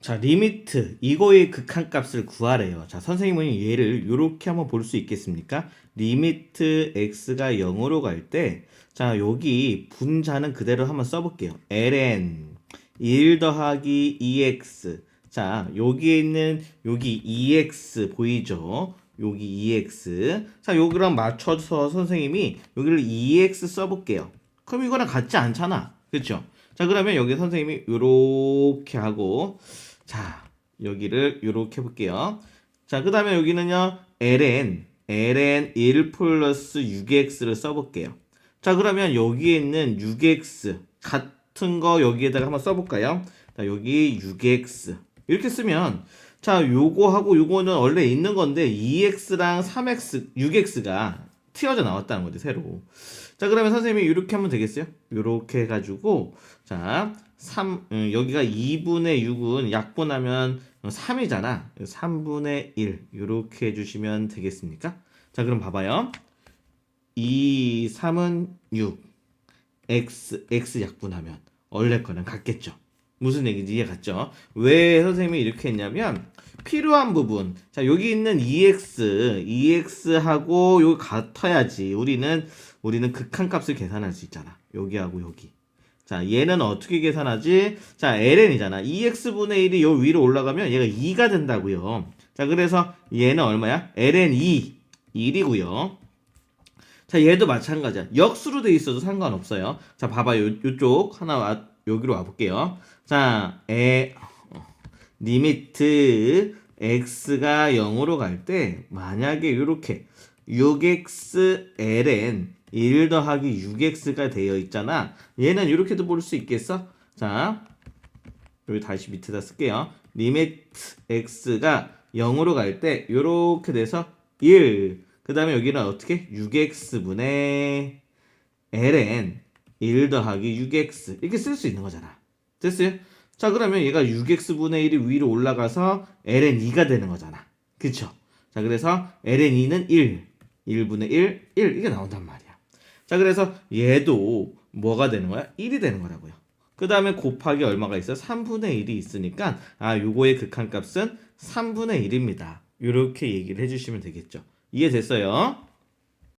자, 리미트 이거의 극한값을 구하래요. 자, 선생님은 얘를 이렇게 한번 볼 수 있겠습니까? 리미트 x가 0으로 갈 때, 자, 여기 분자는 그대로 한번 써볼게요. ln 1 더하기 2x. 자, 여기에 있는 여기 2x 보이죠? 여기 2x. 자, 여기랑 맞춰서 선생님이 여기를 2x 써볼게요. 그럼 이거랑 같지 않잖아. 그렇죠? 자, 그러면 여기 선생님이 요렇게 하고 자, 여기를 요렇게 해볼게요. 자, 그 다음에 여기는요, ln, ln 1 플러스 6x를 써볼게요. 자, 그러면 여기에 있는 6x, 같은 거 여기에다가 한번 써볼까요? 자, 여기 6x. 이렇게 쓰면, 자, 요거하고 요거는 원래 있는 건데, 2x랑 3x, 6x가 튀어져 나왔다는 거죠, 새로. 자, 그러면 선생님이 이렇게 하면 되겠어요? 이렇게 해가지고, 자, 3, 음, 여기가 2분의 6은 약분하면 3이잖아. 3분의 1. 이렇게 해주시면 되겠습니까? 자, 그럼 봐봐요. 2, 3은 6. x, x 약분하면 원래 거랑 같겠죠. 무슨 얘기인지 이해 갔죠? 왜 선생님이 이렇게 했냐면 필요한 부분. 자 여기 있는 2x 2x하고 여기 같아야지 우리는 우리는 극한값을 계산할 수 있잖아. 여기하고 여기. 자 얘는 어떻게 계산하지? 자 ln이잖아. 2x분의 1이 요 위로 올라가면 얘가 2가 된다고요. 자 그래서 얘는 얼마야? Ln 2 1이고요. 자 얘도 마찬가지야. 역수로 돼 있어도 상관없어요. 자 봐봐 요 요, 요쪽 하나 와, 여기로 와볼게요. 자 에, 어, 리미트 x가 0으로 갈 때 만약에 이렇게 6x ln 1 더하기 6x가 되어 있잖아. 얘는 이렇게도 볼 수 있겠어? 자 여기 다시 밑에다 쓸게요. 리미트 x가 0으로 갈 때 이렇게 돼서 1 그 다음에 여기는 어떻게? 6x분의 ln 1 더하기 6x 이렇게 쓸 수 있는 거잖아 됐어요? 자 그러면 얘가 6x분의 1이 위로 올라가서 ln 2가 되는 거잖아 그쵸? 자 그래서 ln 2는 1 1분의 1 1 이게 나온단 말이야 자 그래서 얘도 뭐가 되는 거야? 1이 되는 거라고요 그 다음에 곱하기 얼마가 있어? 3분의 1이 있으니까 아 요거의 극한값은 3분의 1입니다 이렇게 얘기를 해주시면 되겠죠 이해됐어요?